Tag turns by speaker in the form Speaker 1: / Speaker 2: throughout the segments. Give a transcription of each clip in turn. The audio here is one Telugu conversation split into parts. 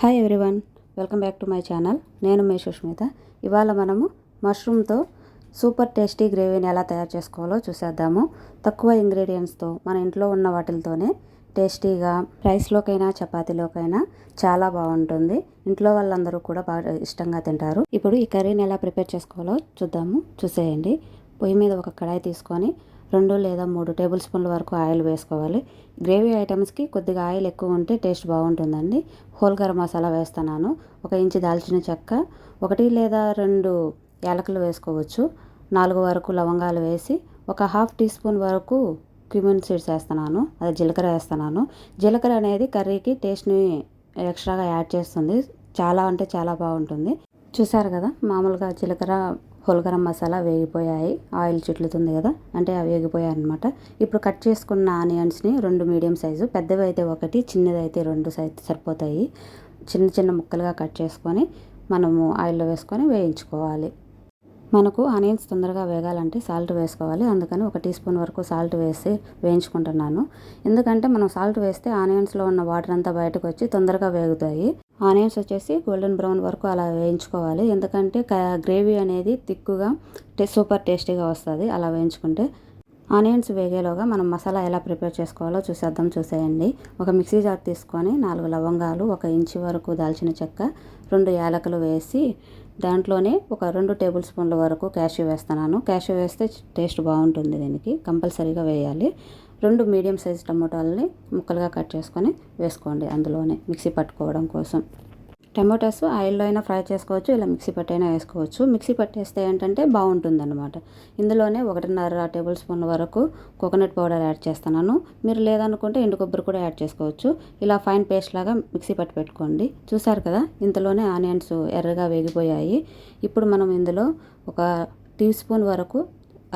Speaker 1: Hi everyone welcome back to my channel నేను మీ సుష్మిత. ఇవాళ మనము మష్రూమ్తో సూపర్ టేస్టీ గ్రేవీని ఎలా తయారు చేసుకోవాలో చూసేద్దాము. తక్కువ ఇంగ్రీడియంట్స్తో మన ఇంట్లో ఉన్న వాటితోనే టేస్టీగా రైస్లోకైనా చపాతీలోకైనా చాలా బాగుంటుంది. ఇంట్లో వాళ్ళందరూ కూడా బాగా ఇష్టంగా తింటారు. ఇప్పుడు ఈ కర్రీని ఎలా ప్రిపేర్ చేసుకోవాలో చూద్దాము. చూసేయండి. పొయ్యి మీద ఒక కడాయి తీసుకొని రెండు లేదా మూడు టేబుల్ స్పూన్ల వరకు ఆయిల్ వేసుకోవాలి. గ్రేవీ ఐటమ్స్కి కొద్దిగా ఆయిల్ ఎక్కువ ఉంటే టేస్ట్ బాగుంటుందండి. హోల్ గరం మసాలా వేస్తున్నాను. ఒక ఇంచు దాల్చిన చెక్క ఒకటి లేదా రెండు యాలకులు వేసుకోవచ్చు. నాలుగు వరకు లవంగాలు వేసి ఒక హాఫ్ టీ స్పూన్ వరకు క్యూమిన్ సీడ్స్ వేస్తున్నాను. అది జీలకర్ర వేస్తున్నాను. జీలకర్ర అనేది కర్రీకి టేస్ట్ని ఎక్స్ట్రాగా యాడ్ చేస్తుంది. చాలా అంటే చాలా బాగుంటుంది. చూసారు కదా? మామూలుగా జీలకర్ర హోల్గరం మసాలా వేగిపోయాయి. ఆయిల్ చిట్లుతుంది కదా అంటే అవి వేగిపోయాయి అనమాట ఇప్పుడు కట్ చేసుకున్న ఆనియన్స్ని రెండు మీడియం సైజు పెద్దవి అయితే ఒకటి చిన్నది అయితే రెండు సైజు సరిపోతాయి. చిన్న చిన్న ముక్కలుగా కట్ చేసుకొని మనము ఆయిల్లో వేసుకొని వేయించుకోవాలి. మనకు ఆనియన్స్ తొందరగా వేగాలంటే సాల్ట్ వేసుకోవాలి. అందుకని ఒక టీ స్పూన్ వరకు సాల్ట్ వేసి వేయించుకుంటున్నాను. ఎందుకంటే మనం సాల్ట్ వేస్తే ఆనియన్స్లో ఉన్న వాటర్ అంతా బయటకు వచ్చి తొందరగా వేగుతాయి. ఆనియన్స్ వచ్చేసి గోల్డెన్ బ్రౌన్ వరకు అలా వేయించుకోవాలి. ఎందుకంటే గ్రేవీ అనేది తిక్కుగా సూపర్ టేస్టీగా వస్తుంది అలా వేయించుకుంటే. ఆనియన్స్ వేగేలోగా మనం మసాలా ఎలా ప్రిపేర్ చేసుకోవాలో చూసేద్దాం చూసేయండి. ఒక మిక్సీ జార్ తీసుకొని నాలుగు లవంగాలు ఒక ఇంచు వరకు దాల్చిన చెక్క రెండు యాలకులు వేసి దాంట్లోనే ఒక రెండు టేబుల్ స్పూన్ల వరకు క్యాష్యూ వేస్తున్నాను. క్యాష్యూ వేస్తే టేస్ట్ బాగుంటుంది దీనికి కంపల్సరీగా వేయాలి. రెండు మీడియం సైజ్ టమోటాలని ముక్కలుగా కట్ చేసుకొని వేసుకోండి అందులోనే మిక్సీ పట్టుకోవడం కోసం. టమాటోస్ ఆయిల్లో అయినా ఫ్రై చేసుకోవచ్చు ఇలా మిక్సీ పట్టైనా వేసుకోవచ్చు. మిక్సీ పట్టేస్తే ఏంటంటే బాగుంటుంది అనమాట ఇందులోనే ఒకటిన్నర టేబుల్ స్పూన్ వరకు కోకోనట్ పౌడర్ యాడ్ చేస్తున్నాను. మీరు లేదనుకుంటే ఎండు కొబ్బరి కూడా యాడ్ చేసుకోవచ్చు. ఇలా ఫైన్ పేస్ట్ లాగా మిక్సీ పట్టి పెట్టుకోండి. చూసారు కదా ఇంతలోనే ఆనియన్స్ ఎర్రగా వేగిపోయాయి. ఇప్పుడు మనం ఇందులో ఒక టీ స్పూన్ వరకు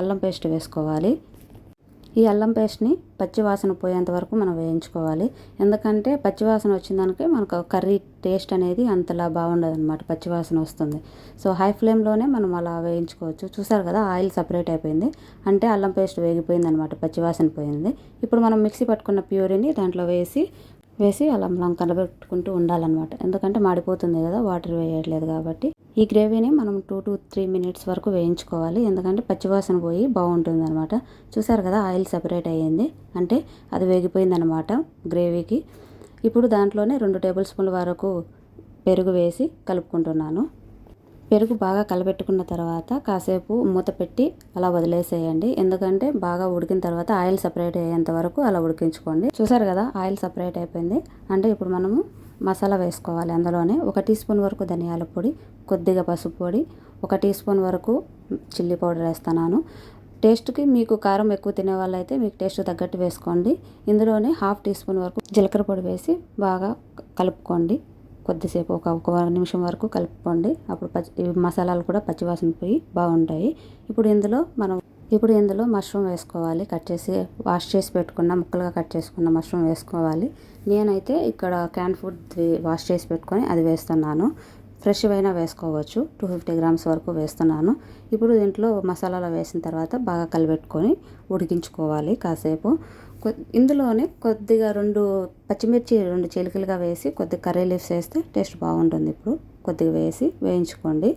Speaker 1: అల్లం పేస్ట్ వేసుకోవాలి. ఈ అల్లం పేస్ట్ని పచ్చివాసన పోయేంత వరకు మనం వేయించుకోవాలి. ఎందుకంటే పచ్చివాసన వచ్చిన దానికి మనకు కర్రీ టేస్ట్ అనేది అంతలా బాగుండదు అనమాట పచ్చివాసన వస్తుంది. సో హై ఫ్లేమ్లోనే మనం అలా వేయించుకోవచ్చు. చూసారు కదా ఆయిల్ సపరేట్ అయిపోయింది. అంటే అల్లం పేస్ట్ వేగిపోయింది అనమాట పచ్చివాసన పోయింది. ఇప్పుడు మనం మిక్సీ పట్టుకున్న ప్యూరిని దాంట్లో వేసి వేసి అలా మనం కలబెట్టుకుంటూ ఉండాలన్నమాట. ఎందుకంటే మాడిపోతుంది కదా వాటర్ వేయట్లేదు కాబట్టి. ఈ గ్రేవీని మనం టూ టు త్రీ మినిట్స్ వరకు వేయించుకోవాలి. ఎందుకంటే పచ్చివాసన పోయి బాగుంటుంది అనమాట చూసారు కదా ఆయిల్ సెపరేట్ అయ్యింది. అంటే అది వేగిపోయింది అనమాట గ్రేవీకి. ఇప్పుడు దాంట్లోనే రెండు టేబుల్ స్పూన్ల వరకు పెరుగు వేసి కలుపుకుంటున్నాను. పెరుగు బాగా కలబెట్టుకున్న తర్వాత కాసేపు మూత పెట్టి అలా వదిలేసేయండి. ఎందుకంటే బాగా ఉడికిన తర్వాత ఆయిల్ సపరేట్ అయ్యేంత వరకు అలా ఉడికించుకోండి. చూసారు కదా ఆయిల్ సపరేట్ అయిపోయింది. అంటే ఇప్పుడు మనము మసాలా వేసుకోవాలి అందులోనే ఒక టీ స్పూన్ వరకు ధనియాల పొడి కొద్దిగా పసుపు పొడి ఒక టీ స్పూన్ వరకు చిల్లీ పౌడర్ వేస్తున్నాను. టేస్ట్కి మీకు కారం ఎక్కువ తినే వాళ్ళైతే మీకు టేస్ట్ తగ్గట్టు వేసుకోండి. ఇందులోనే హాఫ్ టీ స్పూన్ వరకు జీలకర్ర పొడి వేసి బాగా కలుపుకోండి. కొద్దిసేపు ఒక ఒక నిమిషం వరకు కలుపుకోండి. అప్పుడు పచ్చి మసాలాలు కూడా పచ్చివాసన పోయి బాగుంటాయి. ఇప్పుడు ఇందులో మనం ఇప్పుడు ఇందులో మష్రూమ్ వేసుకోవాలి. కట్ చేసి వాష్ చేసి పెట్టుకున్న ముక్కలుగా కట్ చేసుకున్న మష్రూమ్ వేసుకోవాలి. నేనైతే ఇక్కడ క్యాన్ ఫుడ్ వాష్ చేసి పెట్టుకొని అది వేస్తున్నాను. ఫ్రెష్ అయినా వేసుకోవచ్చు. టూ ఫిఫ్టీ గ్రామ్స్ వరకు వేస్తున్నాను. ఇప్పుడు దీంట్లో మసాలాలు వేసిన తర్వాత బాగా కలిపెట్టుకొని ఉడికించుకోవాలి కాసేపు. ఇందులోనే కొద్దిగా రెండు పచ్చిమిర్చి రెండు చిలికలుగా వేసి కొద్దిగా కర్రీ లీవ్స్ వేస్తే టేస్ట్ బాగుంటుంది. ఇప్పుడు కొద్దిగా వేసి వేయించుకోండి.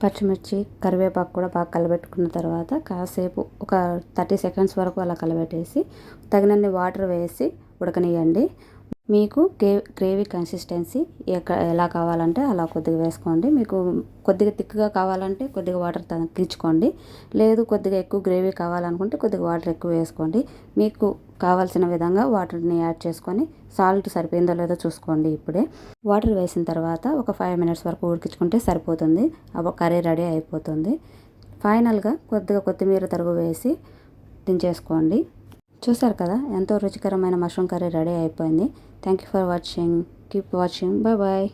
Speaker 1: పచ్చిమిర్చి కరివేపాకు కూడా బాగా కలబెట్టుకున్న తర్వాత కాసేపు ఒక థర్టీ సెకండ్స్ వరకు అలా కలబెట్టేసి తగినన్ని వాటర్ వేసి ఉడకనియండి మీకు గ్రే గ్రేవీ కన్సిస్టెన్సీ ఎలా కావాలంటే అలా కొద్దిగా వేసుకోండి. మీకు కొద్దిగా థిక్గా కావాలంటే కొద్దిగా వాటర్ తగ్గించుకోండి. లేదు కొద్దిగా ఎక్కువ గ్రేవీ కావాలనుకుంటే కొద్దిగా వాటర్ ఎక్కువ వేసుకోండి. మీకు కావాల్సిన విధంగా వాటర్ని యాడ్ చేసుకొని సాల్ట్ సరిపోయిందో లేదో చూసుకోండి ఇప్పుడే. వాటర్ వేసిన తర్వాత ఒక ఫైవ్ మినిట్స్ వరకు ఉడికించుకుంటే సరిపోతుంది. అప్పుడు కర్రీ రెడీ అయిపోతుంది. ఫైనల్గా కొద్దిగా కొత్తిమీర తరుగు వేసి దించేసుకోండి. చూసారు కదా ఎంతో రుచికరమైన మష్రూమ్ కర్రీ రెడీ అయిపోయింది. Thank you for watching keep watching bye bye